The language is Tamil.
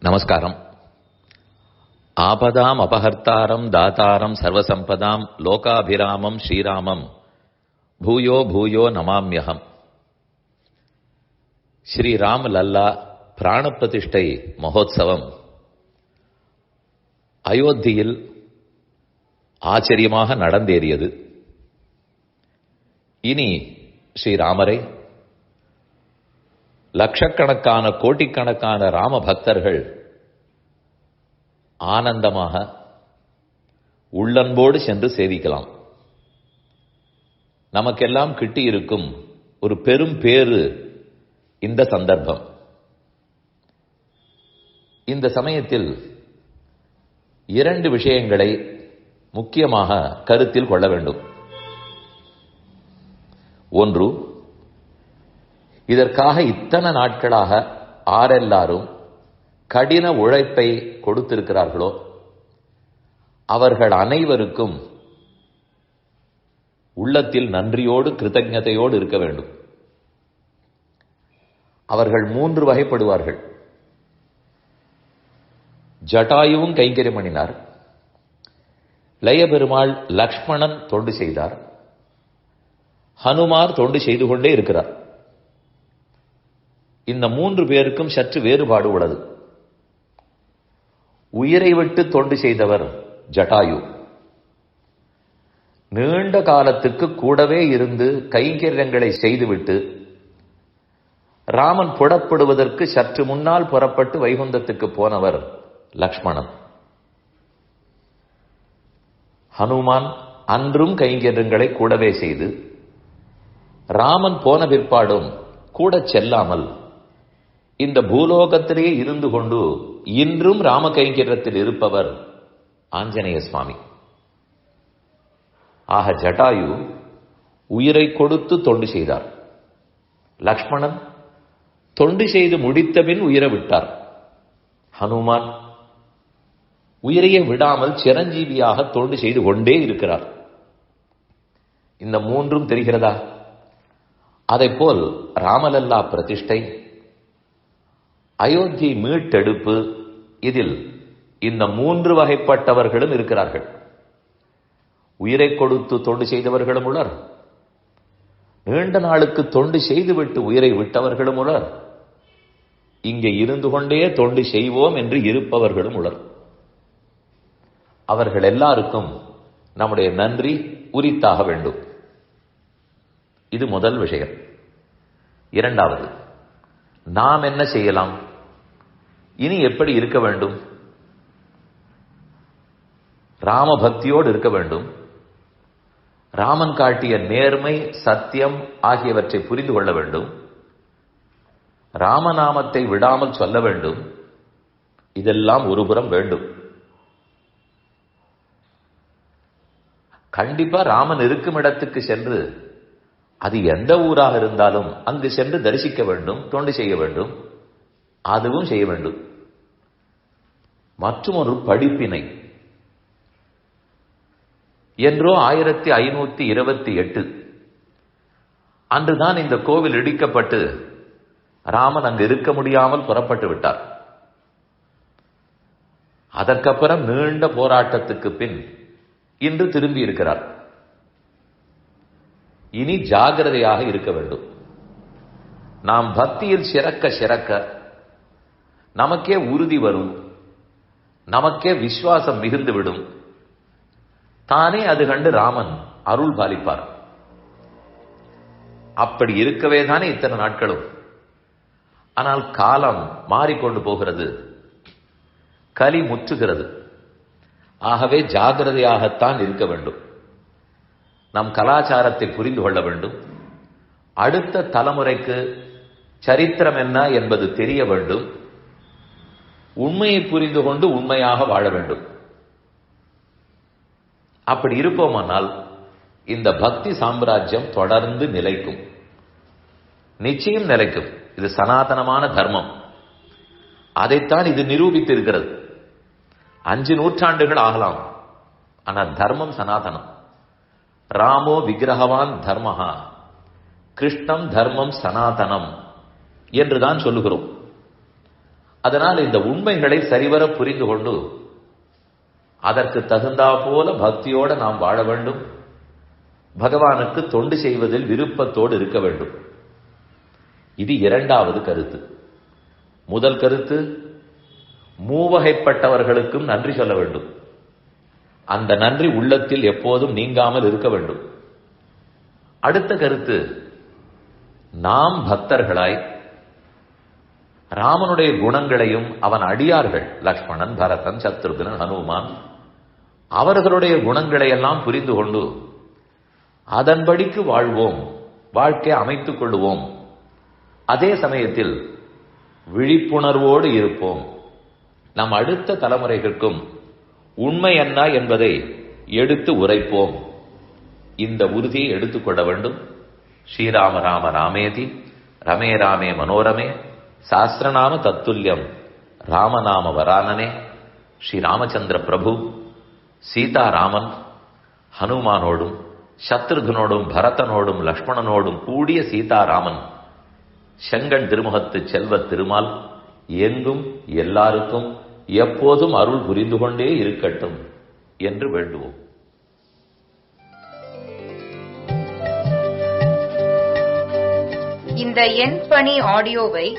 நமஸ்காரம். ஆபதாம் அபஹர்த்தாரம் தாத்தாரம் சர்வசம்பதாம் லோகாபிராமம் ஸ்ரீராமம். பூயோ பூயோ நமாம்யகம் ஸ்ரீராம் லல்லா பிராணப்பிரதிஷ்டை மகோத்சவம். அயோத்தியில் ஆச்சரியமாக நடந்தேறியது. இனி ஸ்ரீராமரை லட்சக்கணக்கான கோட்டிக்கணக்கான ராம பக்தர்கள் ஆனந்தமாக உள்ளன்போடு சென்று சேவிக்கலாம். நமக்கெல்லாம் கிட்டியிருக்கும் ஒரு பெரும் பேரு இந்த சந்தர்ப்பம். இந்த சமயத்தில் இரண்டு விஷயங்களை முக்கியமாக கருத்தில் கொள்ள வேண்டும். ஒன்று இதற்காக இத்தனை நாட்களாக ஆரெல்லாரும் கடின உழைப்பை கொடுத்திருக்கிறார்களோ? அவர்கள் அனைவருக்கும் உள்ளத்தில் நன்றியோடு கிருத்தஜதையோடு இருக்க வேண்டும். அவர்கள் மூன்று வகைப்படுவார்கள். ஜட்டாயுவும் கைங்கரியம் பண்ணினார். லயபெருமாள் லக்ஷ்மணன் தொண்டு செய்தார். ஹனுமார் தொண்டு செய்து கொண்டே இருக்கிறார். இந்த மூன்று பேருக்கும் சற்று வேறுபாடு உள்ளது. உயிரை விட்டு தொண்டு செய்தவர் ஜட்டாயு. நீண்ட காலத்துக்கு கூடவே இருந்து கைங்கரியங்களை செய்துவிட்டு ராமன் புடப்படுவதற்கு சற்று முன்னால் புறப்பட்டு வைகுந்தத்துக்கு போனவர் லக்ஷ்மணன். ஹனுமான் அன்றும் கைங்கரியங்களை கூடவே செய்து ராமன் போன பிற்பாடும் கூட செல்லாமல் இந்த பூலோகத்திலேயே இருந்து கொண்டு இன்றும் ராம கைங்கரியத்தில் இருப்பவர் ஆஞ்சநேய சுவாமி. ஆக ஜட்டாயு உயிரை கொடுத்து தொண்டு செய்தார். லக்ஷ்மணன் தொண்டு செய்து முடித்தபின் உயிரை விட்டார். ஹனுமான் உயிரையே விடாமல் சிரஞ்சீவியாக தொண்டு செய்து கொண்டே இருக்கிறார். இந்த மூன்றும் தெரிகிறதா? அதைப்போல் போல் ராமலல்லா பிரதிஷ்டை அயோத்தி மீட்டெடுப்பு இதில் இந்த மூன்று வகைப்பட்டவர்களும் இருக்கிறார்கள். உயிரை கொடுத்து தொண்டு செய்தவர்களும் உலர் நீண்ட நாளுக்கு தொண்டு செய்துவிட்டு உயிரை விட்டவர்களும் உலர் இங்கே இருந்து கொண்டே தொண்டு செய்வோம் என்று இருப்பவர்களும் உலர் அவர்கள் எல்லாருக்கும் நம்முடைய நன்றி உரித்தாக வேண்டும். இது முதல் விஷயம். இரண்டாவது நாம் என்ன செய்யலாம்? இனி எப்படி இருக்க வேண்டும்? ராம பக்தியோடு இருக்க வேண்டும். ராமன் காட்டிய நேர்மை சத்தியம் ஆகியவற்றை புரிந்து கொள்ள வேண்டும். ராமநாமத்தை விடாமல் சொல்ல வேண்டும். இதெல்லாம் ஒருபுறம் வேண்டும். கண்டிப்பா ராமன் இருக்கும் இடத்துக்கு சென்று அது எந்த ஊராக இருந்தாலும் அங்கு சென்று தரிசிக்க வேண்டும் தொண்டு செய்ய வேண்டும். அதுவும் செய்ய வேண்டும். மற்றும் ஒரு படிப்பினை. என்றோ ஆயிரத்தி ஐநூத்தி இருபத்தி எட்டு. அன்றுதான் இந்த கோவில் இடிக்கப்பட்டு ராமன் அங்கு இருக்க முடியாமல் புறப்பட்டு விட்டார். அதற்கப்புறம் நீண்ட போராட்டத்துக்கு பின் இன்று திரும்பி இருக்கிறார். இனி ஜாகிரதையாக இருக்க வேண்டும். நாம் பக்தியில் சிறக்க சிறக்க நமக்கே உறுதி வரும். நமக்கே விசுவாசம் மிகுந்து விடும். தானே அது கண்டு ராமன் அருள் பாலிப்பார். அப்படி இருக்கவே தானே இத்தனை நாட்களும். ஆனால் காலம் மாறிக்கொண்டு போகிறது. கலி முற்றுகிறது. ஆகவே ஜாகிரதையாகத்தான் இருக்க வேண்டும். நம் கலாச்சாரத்தை புரிந்து கொள்ள வேண்டும். அடுத்த தலைமுறைக்கு சரித்திரம் என்ன என்பது தெரிய வேண்டும். உண்மையை புரிந்து கொண்டு உண்மையாக வாழ வேண்டும். அப்படி இருப்போமானால் இந்த பக்தி சாம்ராஜ்யம் தொடர்ந்து நிலைக்கும். நிச்சயம் நிலைக்கும். இது சனாதனமான தர்மம். அதைத்தான் இது நிரூபித்து இருக்கிறது அஞ்சு நூற்றாண்டுகள் ஆகலாம். ஆனால் தர்மம் சனாதனம். ராமோ விக்கிரகவான் தர்மஹா. கிருஷ்ணம் தர்மம் சனாதனம். என்றுதான் சொல்லுகிறோம். அதனால் இந்த உண்மைகளை சரிவர புரிந்து கொண்டு அதற்கு தகுந்தா போல பக்தியோடு நாம் வாழ வேண்டும். பகவானுக்கு தொண்டு செய்வதில் விருப்பத்தோடு இருக்க வேண்டும். இது இரண்டாவது கருத்து. முதல் கருத்து மூவகைப்பட்டவர்களுக்கும் நன்றி சொல்ல வேண்டும். அந்த நன்றி உள்ளத்தில் எப்போதும் நீங்காமல் இருக்க வேண்டும். அடுத்த கருத்து நாம் பக்தர்களாய் ராமனுடைய குணங்களையும் அவன் அடியார்கள் லக்ஷ்மணன் பரதன் சத்ருகன் ஹனுமான் அவர்களுடைய குணங்களை எல்லாம் புரிந்து கொண்டு அதன்படிக்கு வாழ்வோம் வாழ்க்கை அமைத்துக் கொள்வோம். அதே சமயத்தில் விழிப்புணர்வோடு இருப்போம். நம் அடுத்த தலைமுறைகளுக்கும் உண்மை என்ன என்பதை எடுத்து உரைப்போம். இந்த உறுதியை எடுத்துக்கொள்ள வேண்டும். ஸ்ரீராம ராம ராமேதி ரமே ராமே மனோரமே. சாஸ்திரநாம தத்துல்யம். ராமநாம வராணனே ஸ்ரீ ராமச்சந்திர பிரபு. சீதாராமன். ஹனுமானோடும் சத்ருகனோடும் பரதனோடும் லக்ஷ்மணனோடும் கூடிய சீதாராமன். செங்கண் திருமுகத்து செல்வ திருமால் எங்கும் எல்லாருக்கும் எப்போதும் அருள் புரிந்து கொண்டே இருக்கட்டும் என்று வேண்டுவோம். இந்த எண் பணி ஆடியோவை